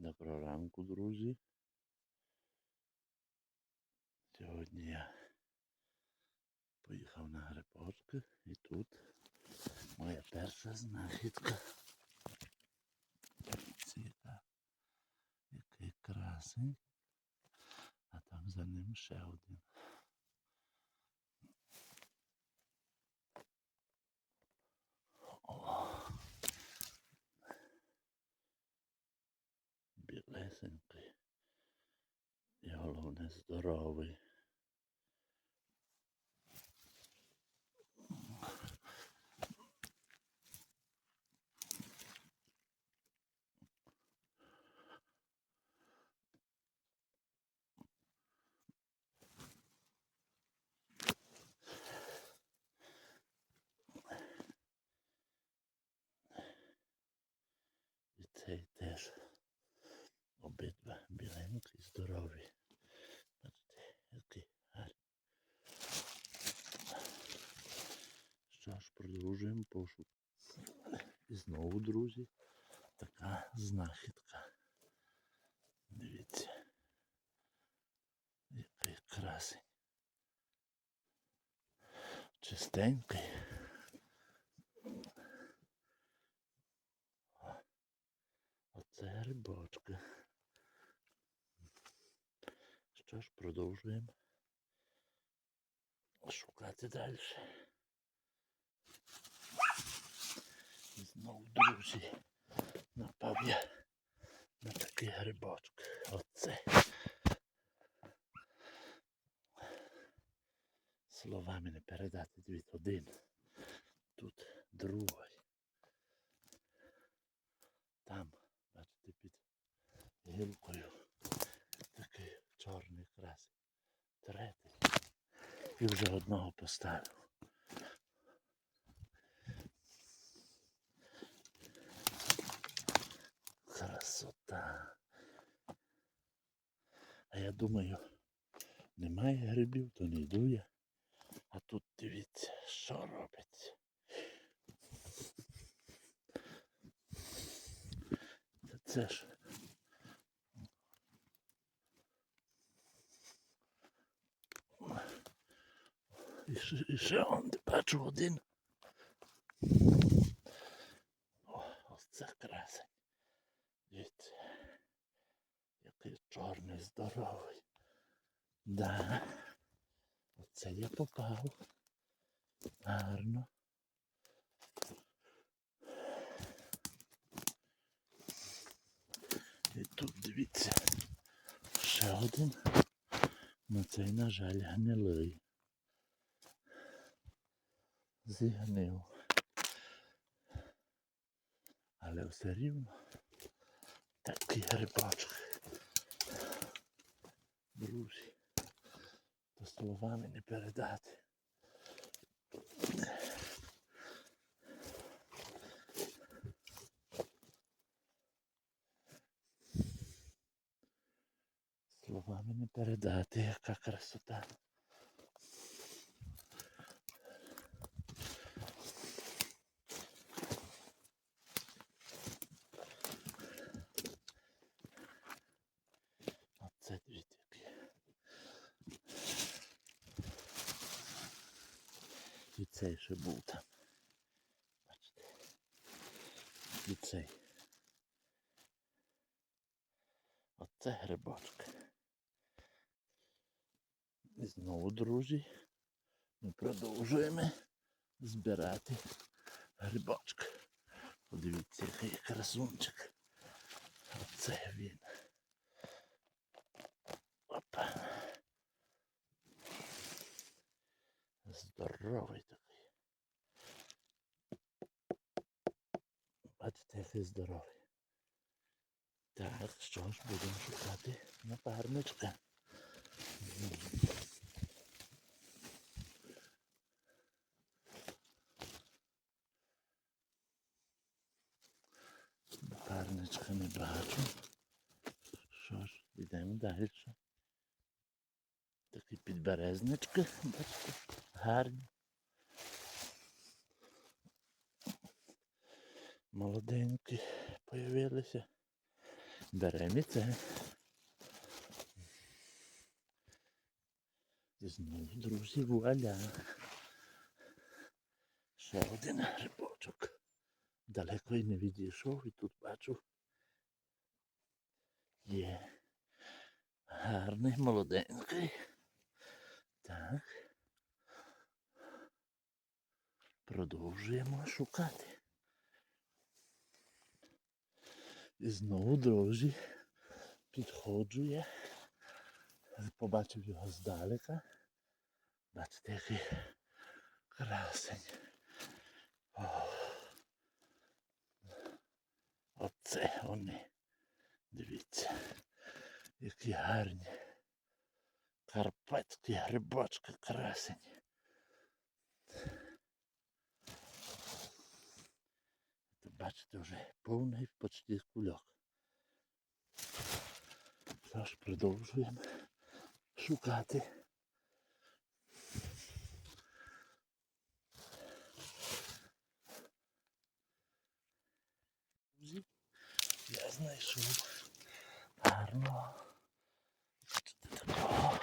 Доброго ранку, друзі. Сьогодні я поїхав на грибочки і тут моя перша знахідка. Яка- який красень. А там за ним ще один. О, білесенький. І головне здоровий. І цей теж який гарний. Що ж, продовжуємо пошук. І знову, друзі, така знахідка. Дивіться. Який красень. Чистенький. Оце грибочки. Що ж, продовжуємо шукати далі. І знову, друзі, напав я на такий грибочок. Оце. Словами не передати дивіться, один. Тут другий. Там, бачите, під гілкою такий чорний красень. Третій. І вже одного поставив. Красота. А я думаю, немає грибів, то не йду я. А тут дивіться, що робиться. Це ж. І ще, он, бачу один. О, ось це красень. Дивіться. Який чорний, здоровий. Да. Оце я попав. Гарно. І тут дивіться. Ще один. На цей, на жаль, гнилий. Зігнив. Але все рівно такий грибочок. Друзі. То словами не передати. Словами не передати, яка красота. Оце дивіться який. І цей ще був там. Бачите. І цей. Оце грибочок. І знову, друзі, ми продовжуємо збирати грибочок. Подивіться, який красунчик. Оце він. Опа. Здоровий який здоровий. Так, що ж, будемо шукати напарничка. Напарничка не бачу. Що ж, йдемо далі. Такі підберезнички, бачите, гарні. Молоденькі появилися. Беремо і це. Знову, друзі, вуаля. Ще один грибочок. Далеко й не відійшов, і тут бачу. Є. Гарний, молоденький. Так. Продовжуємо шукати. І знову, друзі, підходжу я. Побачив його здалека. Бачите, який красень. Оце вони. Дивіться, які гарні. Карпатські грибочки красень. Бачите, вже повний почти кульок. Тож продовжуємо шукати. Я знайшов. Бачите, такого.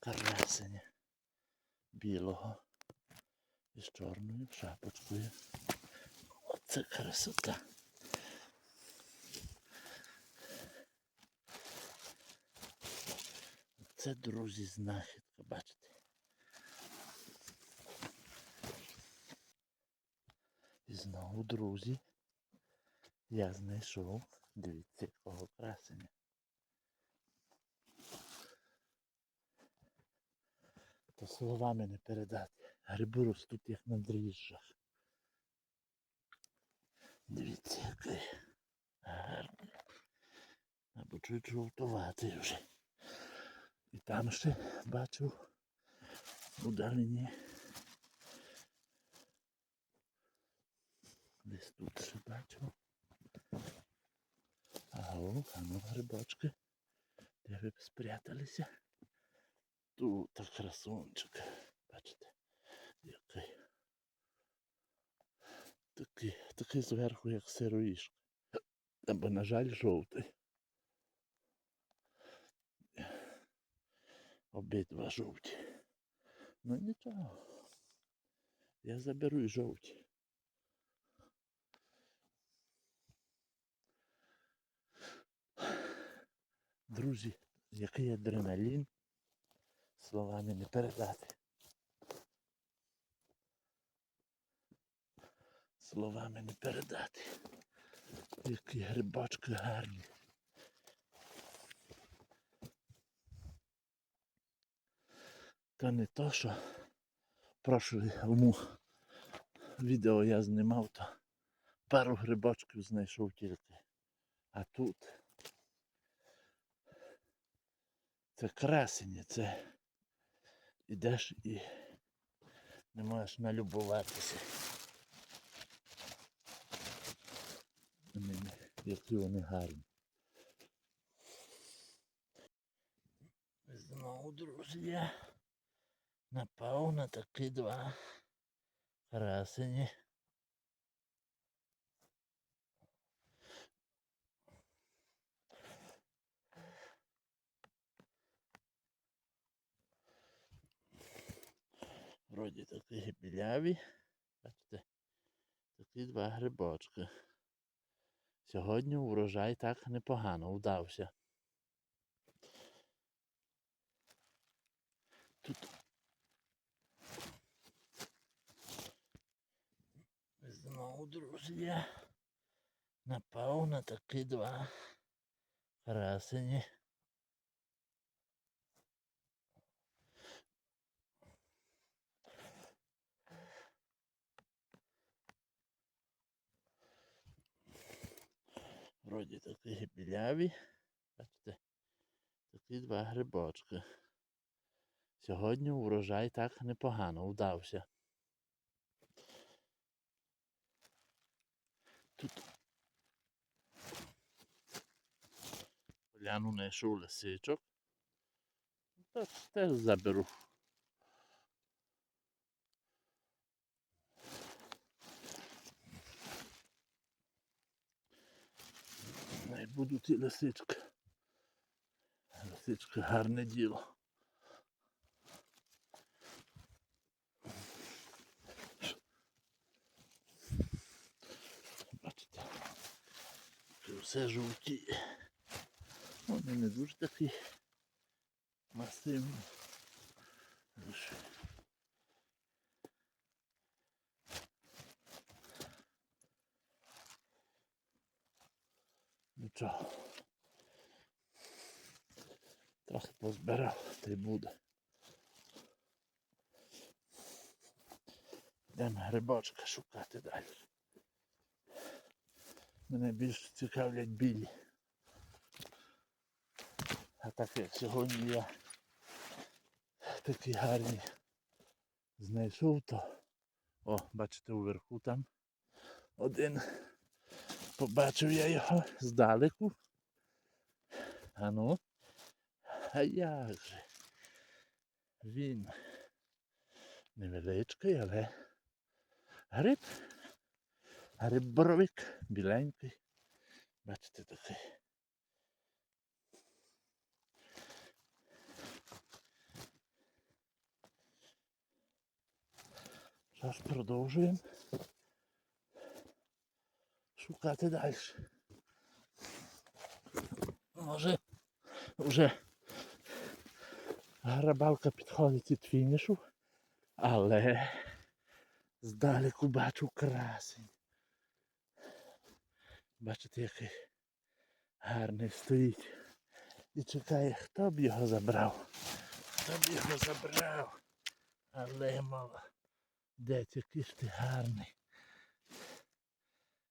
Карасеня білого із чорною шапочкою. Оце красота. Це, друзі, знахідка, бачите. І знову, друзі, я знайшов, дивіться, якого красення. То словами не передати. Гриби ростуть як на дріжджах. Дивіться, який гарний. Або чуть жовтуватий вже. І там ще бачу удалені. Десь тут ще бачу. Ага, а ну грибочки. Де ви спряталися? Тут красунчик. Бачите, Такий, такий зверху, як сироїшка. Або, на жаль, жовтий. Обидва жовті. Ну нічого. Я заберу і жовті. Друзі, який адреналін словами не передати. Словами не передати. Які грибочки гарні. Та не то, що прошлому відео я знімав, то пару грибочків знайшов тільки. А тут це красення, це ідеш і не можеш налюбуватися. Ними, які вони гарні. Знову, друзі, напав на такі два красені. Вроді такі біляві. Бачите, такі два грибочки. Сьогодні урожай так непогано вдався. Тут знову, друзі, напав на такі два красені. Вроді такі біляві. Бачите, такі два грибочки. Сьогодні урожай так непогано вдався. Тут поляну знайшов лисичок. Теж, теж заберу. Будуть і лисички. Лисички гарне діло. Бачите, все жовті. Вони не дуже такі масивні. Нічого. Трохи позбирав, та й буде. Йдемо грибочка шукати далі. Мене більше цікавлять білі. А так як сьогодні я такі гарні знайшов, то о, бачите, уверху там один. Побачив я його здалеку. А ну, а як же? Він невеличкий, але гриб. Гриб боровик, біленький. Бачите такий. Зараз продовжуємо шукати далі. Може вже грабалка підходить від фінішу, але здалеку бачу красень. Бачите, який гарний стоїть. І чекає, хто б його забрав. Хто б його забрав. Але мало. Де який ж ти гарний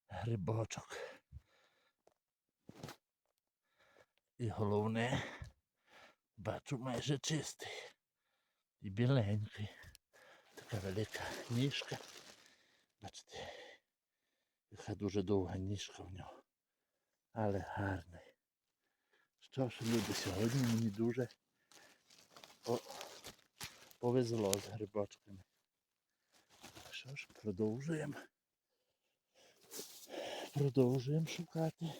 грибочок. І головне, бачу майже чистий. І біленький. Така велика ніжка. Бачите, яка дуже довга ніжка в нього. Але гарний. Що ж, люди, сьогодні мені дуже о, повезло з грибочками. Що ж, продовжуємо. Продовжуємо шукати.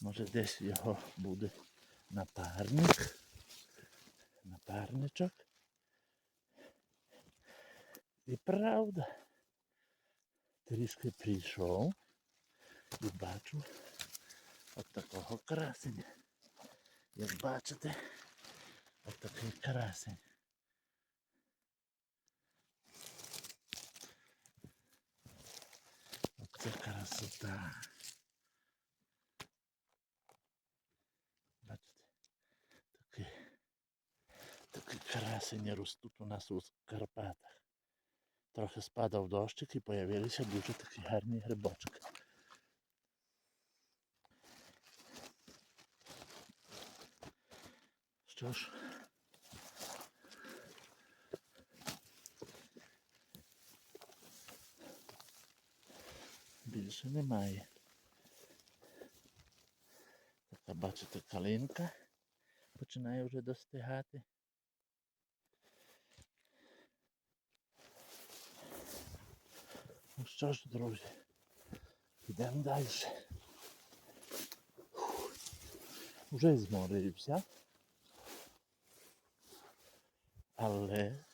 Може десь його буде напарник. Напарничок. І правда. Трішки прийшов і бачу от такого красення. Як бачите, от такий красень. Оце красота. Бачите, такі, такі красені ростуть у нас у Карпатах. Трохи спадав дощик і появилися дуже такі гарні грибочки. Що ж, більше немає. Така, бачите, калинка починає вже достигати. Ну що ж, друзі, йдемо далі. Вже зморився. Але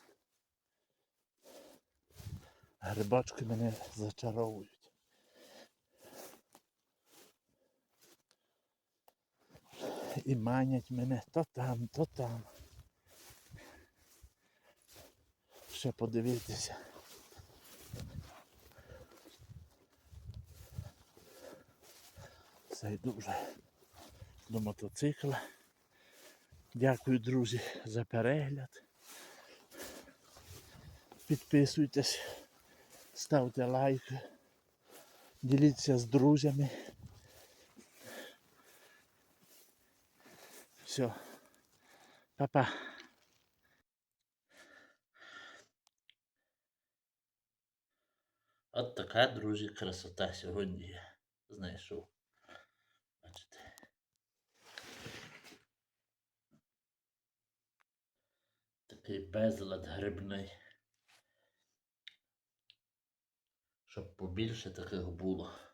грибочки мене зачаровують. І манять мене то там, то там. Ще подивитися. Зайду вже до мотоцикла. Дякую, друзі, за перегляд. Підписуйтесь, ставте лайк, діліться з друзями. Все. Па-па. От така, друзі, красота сьогодні знайшов. Бачите. Такий безлад грибний. Щоб побільше таких було.